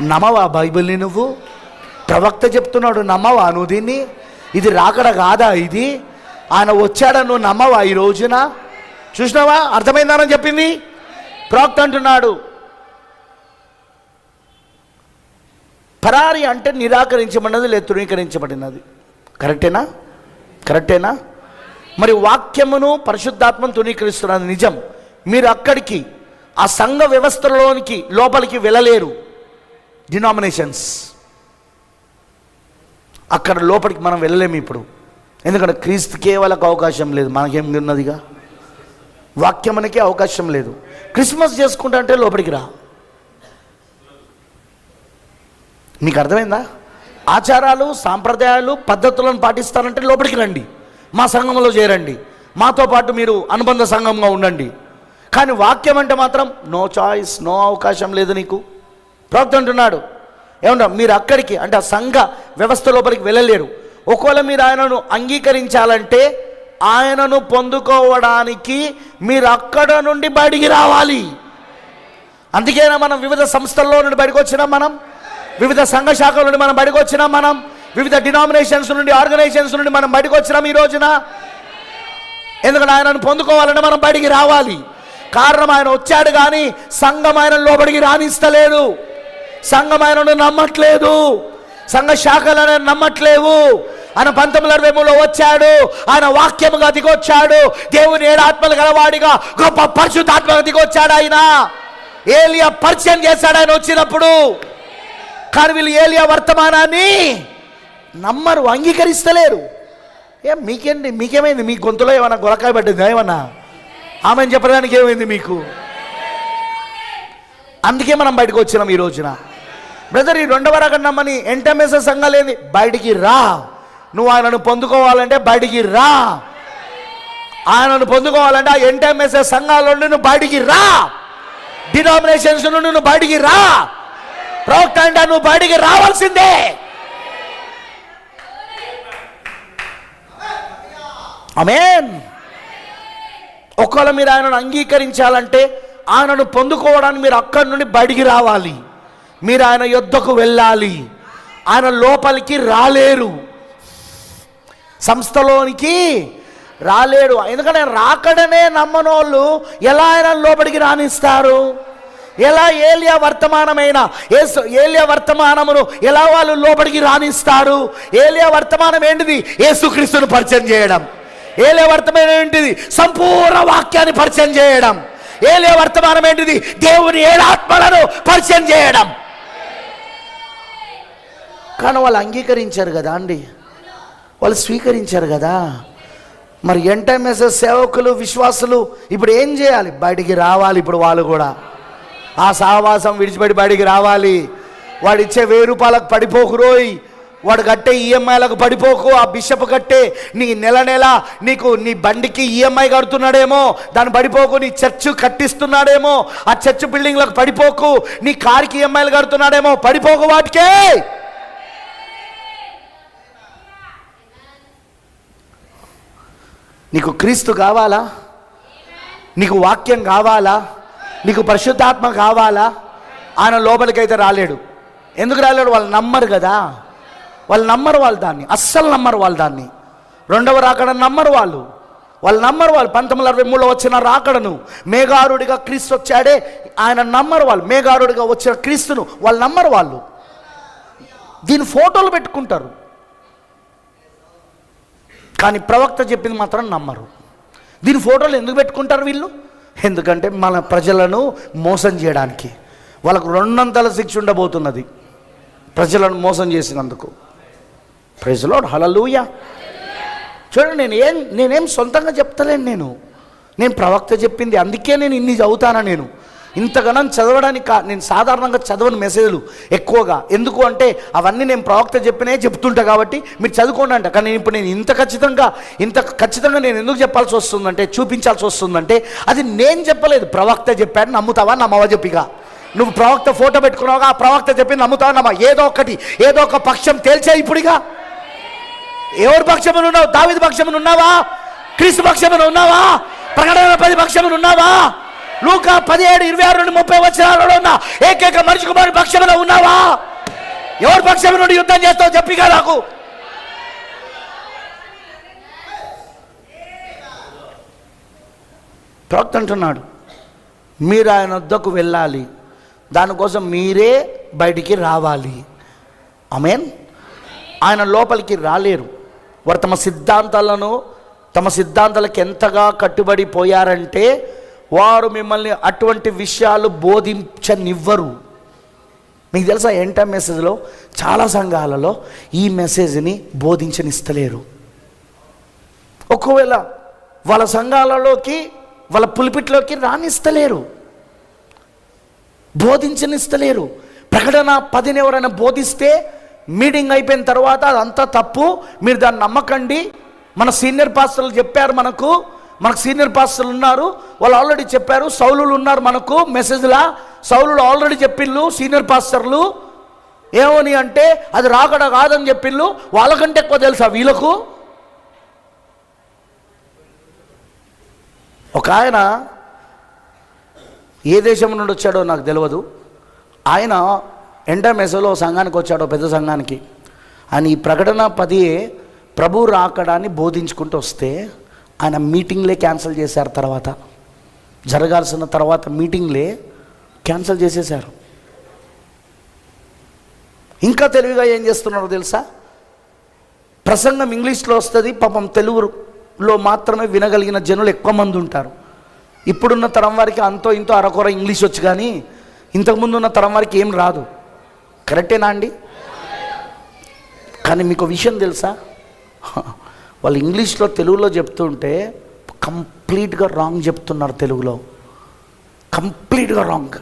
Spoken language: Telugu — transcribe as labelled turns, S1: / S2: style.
S1: నమ్మవా బైబిల్ని నువ్వు? ప్రవక్త చెప్తున్నాడు నమ్మవా నువ్వు దీన్ని? ఇది రాకడ కాదా ఇది? ఆయన వచ్చాడని నువ్వు నమ్మవా ఈ రోజున? చూసినావా? అర్థమైందానని చెప్పింది? ప్రవక్త అంటున్నాడు పరారి అంటే నిరాకరించబడినది లేదు తృణీకరించబడినది. కరెక్టేనా? కరెక్టేనా? మరి వాక్యమును పరిశుద్ధాత్మను తృణీకరిస్తున్నది నిజం. మీరు అక్కడికి ఆ సంఘ వ్యవస్థలోనికి లోపలికి వెళ్ళలేరు. డినామినేషన్స్ అక్కడ లోపలికి మనం వెళ్ళలేము ఇప్పుడు. ఎందుకంటే క్రీస్తు వాళ్ళకి అవకాశం లేదు. మనకేం ఉన్నదిగా? వాక్యమునకే అవకాశం లేదు. క్రిస్మస్ చేసుకుంటా అంటే లోపలికి రా. మీకు అర్థమైందా? ఆచారాలు సాంప్రదాయాలు పద్ధతులను పాటిస్తారంటే లోపలికి రండి. మా సంఘంలో చేరండి. మాతో పాటు మీరు అనుబంధ సంఘంగా ఉండండి. కానీ వాక్యం అంటే మాత్రం నో చాయిస్ నో అవకాశం లేదు నీకు. ప్రవక్త అంటున్నాడు. ఏమన్నా మీరు అక్కడికి అంటే ఆ సంఘ వ్యవస్థ లోపలికి వెళ్ళలేరు. ఒకవేళ మీరు ఆయనను అంగీకరించాలంటే ఆయనను పొందుకోవడానికి మీరు అక్కడ నుండి బయటికి రావాలి. అందుకేనా మనం వివిధ సంస్థల్లో నుండి బయటకు వచ్చినాం మనం? వివిధ సంఘ శాఖల నుండి మనం బయటకు వచ్చినాం మనం? వివిధ డినామినేషన్స్ నుండి ఆర్గనైజేషన్స్ నుండి మనం బయటకు వచ్చినాం ఈ రోజున? ఎందుకంటే ఆయనను పొందుకోవాలంటే మనం బయటికి రావాలి. కారణం ఆయన వచ్చాడు కానీ సంఘం ఆయన లోపలికి రాణిస్తలేడు సంఘం నమ్మట్లేదు. సంఘ శాఖలు నమ్మట్లేవు. ఆయన పంతొమ్మిది అరవై మూడులో వచ్చాడు. ఆయన వాక్యముగా దిగొచ్చాడు. దేవుని ఏడు ఆత్మలు గలవాడిగా గొప్ప పరిశుద్ధాత్మగా దిగొచ్చాడు ఆయన. ఏలియా పరిచయం చేశాడు ఆయన వచ్చినప్పుడు. కానీ వీళ్ళు ఏలియా వర్తమానాన్ని నమ్మరు అంగీకరిస్తలేరు. ఏం మీకేంటి మీకేమైంది? మీ గొంతులో ఏమన్నా గొలకాయ పట్టింది ఏమన్నా? ఆమె చెప్పడానికి ఏమైంది మీకు? అందుకే మనం బయటకు వచ్చినాం ఈ రోజున. బ్రదర్ ఈ రెండవ రకం నమ్మని ఎంటమేస సంఘాలేని బయటికి రా. నువ్వు ఆయనను పొందుకోవాలంటే బయటికి రా. ఆయనను పొందుకోవాలంటే ఆ ఎంటమేస సంఘాల నుండి నువ్వు బయటికి రా. డినామినేషన్స్ నుండి నువ్వు బయటికి రా. ప్రవక్త అంటే నువ్వు బయటికి రావాల్సిందే. అమేన్ ఒకవేళ మీరు ఆయనను అంగీకరించాలంటే ఆయనను పొందుకోవడానికి మీరు అక్కడి నుండి బయటికి రావాలి. మీరు ఆయన యుద్ధకు వెళ్ళాలి. ఆయన లోపలికి రాలేరు. సంస్థలోనికి రాలేడు. ఎందుకంటే రాకడనే నమ్మనోళ్ళు ఎలా ఆయన లోపలికి రాణిస్తారు? ఎలా ఏలియా వర్తమానమైన ఏసు ఏలియా వర్తమానమును ఎలా వాళ్ళు లోపలికి రాణిస్తారు? ఏలియా వర్తమానం ఏంటిది? ఏసుక్రీస్తును పరిచయం చేయడం. ఏలియా వర్తమానం ఏంటిది? సంపూర్ణ వాక్యాన్ని పరిచయం చేయడం. ఏలియా వర్తమానం ఏంటిది? దేవుని ఏడాత్మలను పరిచయం చేయడం. కానీ వాళ్ళు అంగీకరించారు కదా అండి? వాళ్ళు స్వీకరించారు కదా? మరి ఎంటైమెసెస్ సేవకులు విశ్వాసులు ఇప్పుడు ఏం చేయాలి? బయటికి రావాలి ఇప్పుడు వాళ్ళు కూడా. ఆ సహవాసం విడిచిపెట్టి బయటికి రావాలి. వాడు ఇచ్చే వెయ్యి రూపాయలకు పడిపోకురోయ్ వాడు కట్టే ఈఎంఐలకు పడిపోకు. ఆ బిషప్ కట్టే నీ నెల నెల నీకు నీ బండికి ఈఎంఐ కడుతున్నాడేమో దాన్ని పడిపోకు నీ చర్చ్ కట్టిస్తున్నాడేమో ఆ చర్చ్ బిల్డింగ్లకు పడిపోకు నీ కార్కి ఈఎంఐలు కడుతున్నాడేమో పడిపోకు వాటికే. నీకు క్రీస్తు కావాలా? నీకు వాక్యం కావాలా? నీకు పరిశుద్ధాత్మ కావాలా? ఆయన లోపలికైతే రాలేడు. ఎందుకు రాలేడు? వాళ్ళు నమ్మరు కదా. వాళ్ళు నమ్మరు వాళ్ళు దాన్ని. అస్సలు నమ్మరు వాళ్ళు దాన్ని. రెండవ రాకడ నమ్మరు వాళ్ళు. వాళ్ళు నమ్మరు వాళ్ళు. పంతొమ్మిది అరవై మూడులో వచ్చిన రాకడను. మేఘారుడిగా క్రీస్తు వచ్చాడే. ఆయన నమ్మరు వాళ్ళు. మేఘారుడిగా వచ్చిన క్రీస్తును వాళ్ళు నమ్మరు వాళ్ళు. దీని ఫోటోలు పెట్టుకుంటారు. కానీ ప్రవక్త చెప్పింది మాత్రం నమ్మరు. దీని ఫోటోలు ఎందుకు పెట్టుకుంటారు వీళ్ళు? ఎందుకంటే మన ప్రజలను మోసం చేయడానికి. వాళ్ళకు రెండంతల శిక్ష ఉండబోతున్నది. ప్రజలను మోసం చేసినందుకు. ప్రజలో హలలుయ చూడండి నేను ఏం నేనేం సొంతంగా చెప్తలేను నేను. నేను ప్రవక్త చెప్పింది అందుకే నేను ఇన్ని చదువుతానా నేను. ఇంతగానం చదవడానికి కా నేను సాధారణంగా చదవని మెసేజ్లు ఎక్కువగా. ఎందుకు అంటే అవన్నీ నేను ప్రవక్త చెప్పినే చెప్తుంటా కాబట్టి మీరు చదువుకోండి అంట. కానీ ఇప్పుడు నేను ఇంత ఖచ్చితంగా ఇంత ఖచ్చితంగా నేను ఎందుకు చెప్పాల్సి వస్తుందంటే చూపించాల్సి వస్తుందంటే అది నేను చెప్పలేదు. ప్రవక్త చెప్పాడు నమ్ముతావా? నమ్మవా చెప్పిగా. నువ్వు ప్రవక్త ఫోటో పెట్టుకున్నావుగా ఆ ప్రవక్త చెప్పి నమ్ముతావా? నమ్మ ఏదో ఒకటి ఏదో ఒక పక్షం తేల్చే ఇప్పుడుగా. ఎవరి పక్షమును ఉన్నావు? దావిది పక్షమును ఉన్నావా? క్రీస్తు పక్షమును ఉన్నావా? ప్రకటన పది పక్షమును ఉన్నావా? లూకా పదిహేడు ఇరవై ఆరు నుండి ముప్పై వచ్చినాలలో ఉన్న ఏకైక మనిషి కుమారుడు పక్షంలో ఉన్నావా? ఎవరి పక్షం నుండి యుద్ధం చేస్తావు చెప్పిగా నాకు? ప్రవక్త అంటున్నాడు మీరు ఆయన వద్దకు వెళ్ళాలి. దానికోసం మీరే బయటికి రావాలి. అమేన్ ఆయన లోపలికి రాలేరు. వారు తమ సిద్ధాంతాలను తమ సిద్ధాంతాలకు ఎంతగా కట్టుబడి పోయారంటే వారు మిమ్మల్ని అటువంటి విషయాలు బోధించనివ్వరు. మీకు తెలుసా ఎంటర్ మెసేజ్లో చాలా సంఘాలలో ఈ మెసేజ్ని బోధించనిస్తలేరు. ఒకవేళ వాళ్ళ సంఘాలలోకి వాళ్ళ పులిపిట్లోకి రానిస్తలేరు. బోధించనిస్తలేరు. ప్రకటన పదిని ఎవరైనా బోధిస్తే మీటింగ్ అయిపోయిన తర్వాత అదంతా తప్పు. మీరు దాన్ని నమ్మకండి. మన సీనియర్ పాస్టర్లు చెప్పారు మనకు మనకు సీనియర్ పాస్టర్లు ఉన్నారు వాళ్ళు ఆల్రెడీ చెప్పారు సౌలులు ఉన్నారు మనకు మెసేజ్లా. సౌలులు ఆల్రెడీ చెప్పిళ్ళు సీనియర్ పాస్టర్లు. ఏమని అంటే అది రాకడ కాదని చెప్పిళ్ళు వాళ్ళకంటే ఎక్కువ తెలుసా వీళ్ళకు? ఒక ఆయన ఏ దేశం నుండి వచ్చాడో నాకు తెలియదు ఆయన ఎండమెసలో సంఘానికి వచ్చాడో పెద్ద సంఘానికి. ఆయన ఈ ప్రకటన పది ప్రభు రాకడాన్ని బోధించుకుంటూ వస్తే ఆయన మీటింగ్లే క్యాన్సిల్ చేశారు తర్వాత. జరగాల్సిన తర్వాత మీటింగ్లే క్యాన్సిల్ చేసేశారు. ఇంకా తెలివిగా ఏం చేస్తున్నారో తెలుసా? ప్రసంగం ఇంగ్లీష్లో వస్తుంది పాపం తెలుగులో మాత్రమే వినగలిగిన జనులు ఎక్కువ మంది ఉంటారు. ఇప్పుడున్న తరం వారికి అంతో ఇంతో అరకొర ఇంగ్లీష్ వచ్చు కానీ ఇంతకుముందు ఉన్న తరం వారికి ఏం రాదు. కరెక్టేనా అండి? కానీ మీకు విషయం తెలుసా? వాళ్ళు ఇంగ్లీష్లో తెలుగులో చెప్తుంటే కంప్లీట్గా రాంగ్ చెప్తున్నారు తెలుగులో. కంప్లీట్గా రాంగ్.